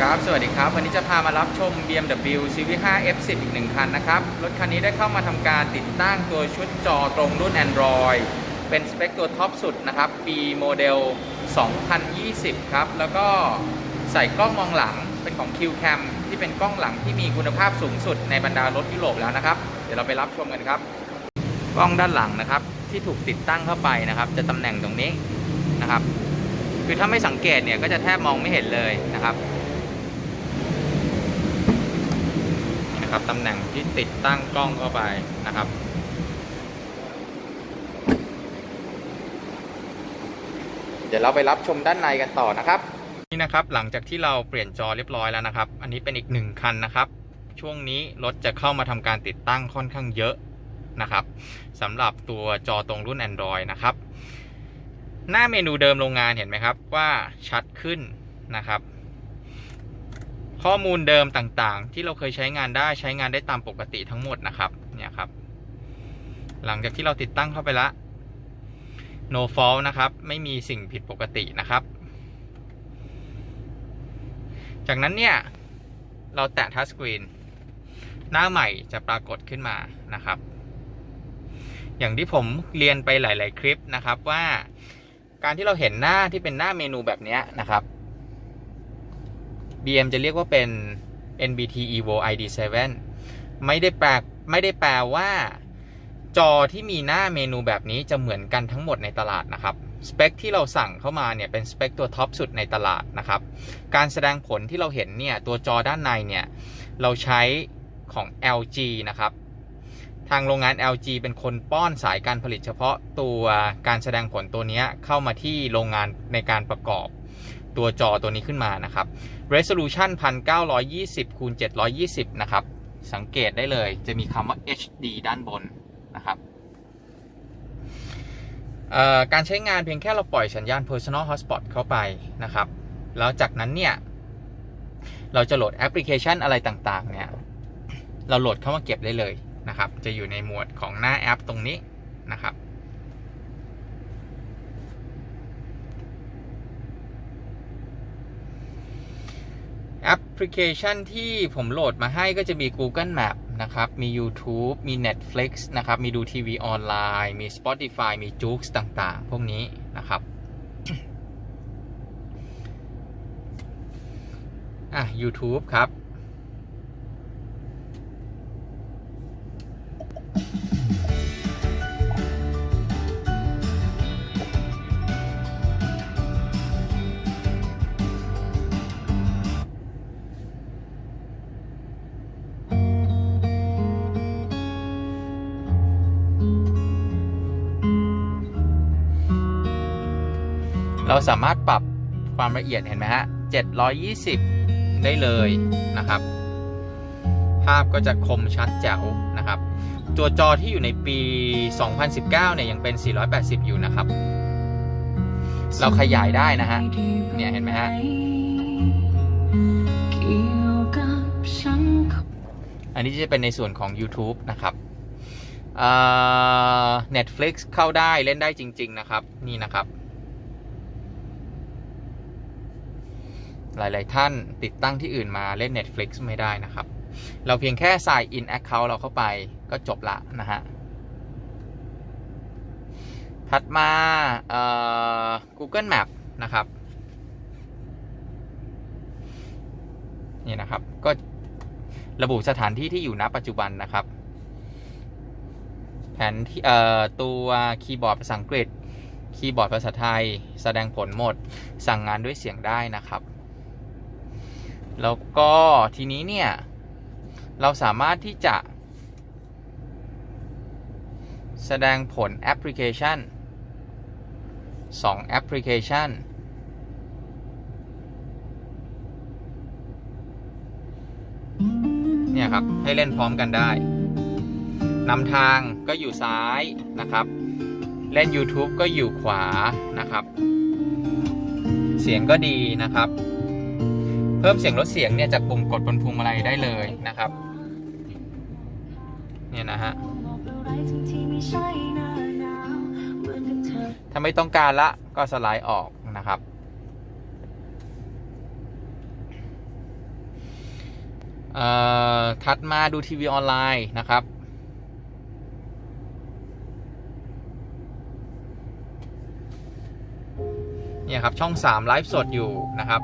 ครับ สวัสดีครับ วันนี้จะพามารับชม BMW CV5 F10 อีกหนึ่งคันนะครับ รถคันนี้ได้เข้ามาทำการติดตั้งตัวชุดจอตรงรุ่น Android เป็นสเปคตัวท็อปสุดนะครับ ปีโมเดล 2020 ครับ แล้วก็ใส่กล้องมองหลังเป็นของ QCam ที่เป็นกล้องหลังที่มีคุณภาพสูงสุดในบรรดารถยุโรปแล้วนะครับ เดี๋ยวเราไปรับชมกันครับ กล้องด้านหลังนะครับ ที่ถูกติดตั้งเข้าไปนะครับ จะตำแหน่งตรงนี้นะครับ คือถ้าไม่สังเกตเนี่ยก็จะแทบมองไม่เห็นเลยนะครับ นะครับตำแหน่งที่ติดตั้งกล้องเข้าไปนะครับเดี๋ยวเราไปรับชมด้านในกันต่อนะครับ นี่นะครับหลังจากที่เราเปลี่ยนจอเรียบร้อยแล้วนะครับ อันนี้เป็นอีกหนึ่งคันนะครับ ช่วงนี้รถจะเข้ามาทำการติดตั้งค่อนข้างเยอะนะครับสำหรับตัวจอตรงรุ่น Android นะครับ หน้าเมนูเดิมโรงงานเห็นไหมครับว่าชัดขึ้นนะครับ ข้อมูลเดิมต่างๆ ที่เราเคยใช้งานได้ใช้งานได้ตามปกติทั้งหมดนะครับ เนี่ยครับ หลังจากที่เราติดตั้งเข้าไปละ no fault นะครับ ไม่มีสิ่งผิดปกตินะครับ จากนั้นเนี่ย เราแตะทัชสกรีนหน้าใหม่จะปรากฏขึ้นมานะครับ อย่างที่ผมเรียนไปหลาย ๆ คลิปนะครับว่า การที่เราเห็นหน้าที่เป็นหน้าเมนูแบบนี้นะครับ BM จะเรียกว่าเป็น NBT Evo ID7 ไม่ได้แปลไม่ได้แปลว่าจอที่มีหน้าเมนูแบบนี้จะเหมือนกันทั้งหมดในตลาดนะครับ สเปคที่เราสั่งเข้ามาเนี่ยเป็นสเปคตัวท็อปสุดในตลาดนะครับ การแสดงผลที่เราเห็นเนี่ยตัวจอด้านในเนี่ยเราใช้ของ LG นะครับ ทางโรงงาน LG เป็นคนป้อนสายการผลิตเฉพาะตัวการแสดงผลตัวนี้เข้ามาที่โรงงานในการประกอบตัวจอตัวนี้ขึ้นมานะครับ resolution 1920คูณ720 นะครับ สังเกตได้เลยจะมีคำว่า HD ด้านบนนะครับการใช้งานเพียงแค่เราปล่อยสัญญาณ personal hotspot เข้าไปนะครับ แล้วจากนั้นเนี่ย เราจะโหลดแอปพลิเคชันอะไรต่างๆ เนี่ย เราโหลดเข้ามาเก็บได้เลย นะครับ จะอยู่ในหมวดของหน้าแอปตรงนี้นะครับ แอปพลิเคชันที่ผมโหลดมาให้ก็จะมี Google Map นะครับ มี YouTube มี Netflix นะครับ มีดูทีวีออนไลน์ มี Spotify มี j o o x ต่างๆ พวกนี้นะครับอะ YouTube ครับ เราสามารถปรับความละเอียดเห็นไหมฮะ 720 ได้เลยนะครับ ภาพก็จะคมชัดแจ๋วนะครับ ตัวจอที่อยู่ในปี 2019 เนี่ยยังเป็น 480 อยู่นะครับ เราขยายได้นะฮะ เนี่ยเห็นไหมฮะ อันนี้จะเป็นในส่วนของ YouTube นะครับ Netflix เข้าได้เล่นได้จริง ๆ นะครับ นี่นะครับ หลาย ๆ ท่านติดตั้งที่อื่นมาเล่น Netflix ไม่ได้นะครับ เราเพียงแค่ sign in account เราเข้าไปก็จบละนะฮะ ถัดมา Google Map นะครับ นี่นะครับ ก็ระบุสถานที่ที่อยู่ณปัจจุบันนะครับ แผนที่ตัวคีย์บอร์ดภาษาอังกฤษคีย์บอร์ดภาษาไทย แสดงผลหมด สั่งงานด้วยเสียงได้นะครับ แล้วก็ทีนี้เนี่ย เราสามารถที่จะ แสดงผลแอปพลิเคชัน2แอปพลิเคชันเนี่ยครับ ให้เล่นพร้อมกันได้นำทางก็อยู่ซ้ายนะครับ เล่น YouTube ก็อยู่ขวานะครับ เสียงก็ดีนะครับ พิ่มเสียงลดเสียงเนี่ยจากปุ่มกดบนพวงมาลัยได้เลยนะครับ เนี่ยนะฮะถ้าไม่ต้องการละก็สไลด์ออกนะครับ ถัดมาดูทีวีออนไลน์นะครับ เนี่ยครับช่อง 3 ไลฟ์สดอยู่นะครับ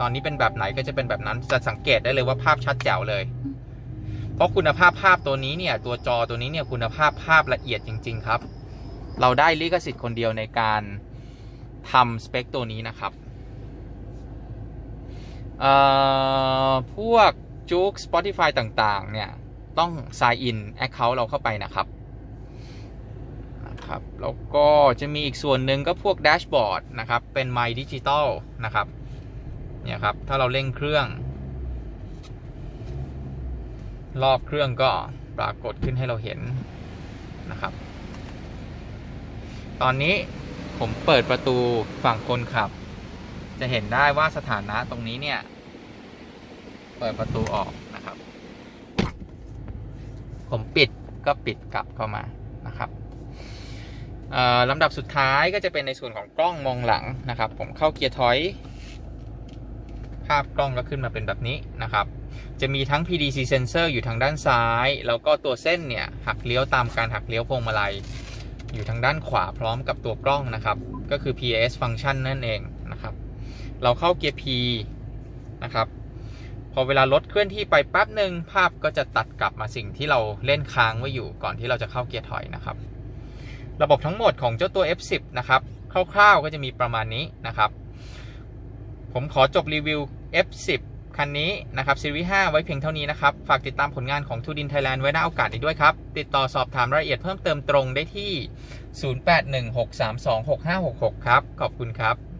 ตอนนี้เป็นแบบไหนก็จะเป็นแบบนั้น จะสังเกตได้เลยว่าภาพชัดแจ๋วเลย เพราะคุณภาพภาพตัวนี้เนี่ย ตัวจอตัวนี้เนี่ยคุณภาพภาพละเอียดจริง ๆ ครับ เราได้ลิขสิทธิ์คนเดียวในการทำสเปคตัวนี้นะครับพวกจุก Spotify ต่าง ๆ เนี่ย ต้อง sign in account เราเข้าไปนะครับนะครับ แล้วก็จะมีอีกส่วนหนึ่งก็พวกแดชบอร์ดนะครับ เป็น My Digital นะครับ เนี่ยครับ ถ้าเราเร่งเครื่อง รอบเครื่องก็ปรากฏขึ้นให้เราเห็นนะครับ ตอนนี้ผมเปิดประตูฝั่งคนขับ จะเห็นได้ว่าสถานะตรงนี้เนี่ย เปิดประตูออกนะครับ ผมปิดก็ปิดกลับเข้ามานะครับเอ่อลำดับสุดท้ายก็จะเป็นในส่วนของกล้องมองหลังนะครับ ผมเข้าเกียร์ถอย ภาพกล้องก็ขึ้นมาเป็นแบบนี้นะครับ จะมีทั้ง PDC sensor อยู่ทางด้านซ้าย แล้วก็ตัวเส้นเนี่ยหักเลี้ยวตามการหักเลี้ยวพวงมาลัย อยู่ทางด้านขวาพร้อมกับตัวกล้องนะครับ ก็คือ PAS function นั่นเองนะครับ เราเข้าเกียร์ P นะครับ พอเวลารถเคลื่อนที่ไปแป๊บหนึ่งภาพก็จะตัดกลับมาสิ่งที่เราเล่นค้างไว้อยู่ก่อนที่เราจะเข้าเกียร์ถอยนะครับ ระบบทั้งหมดของเจ้าตัว F10 นะครับคร่าวๆก็จะมีประมาณนี้นะครับ ผมขอจบรีวิว F10 คันนี้นะครับซีรีส์5ไว้เพียงเท่านี้นะครับ ฝากติดตามผลงานของทูดินไทยแลนด์ไว้หน้าโอกาสอีกด้วยครับ ติดต่อสอบถามรายละเอียดเพิ่มเติมตรงได้ที่ 0816326566 ครับ ขอบคุณครับ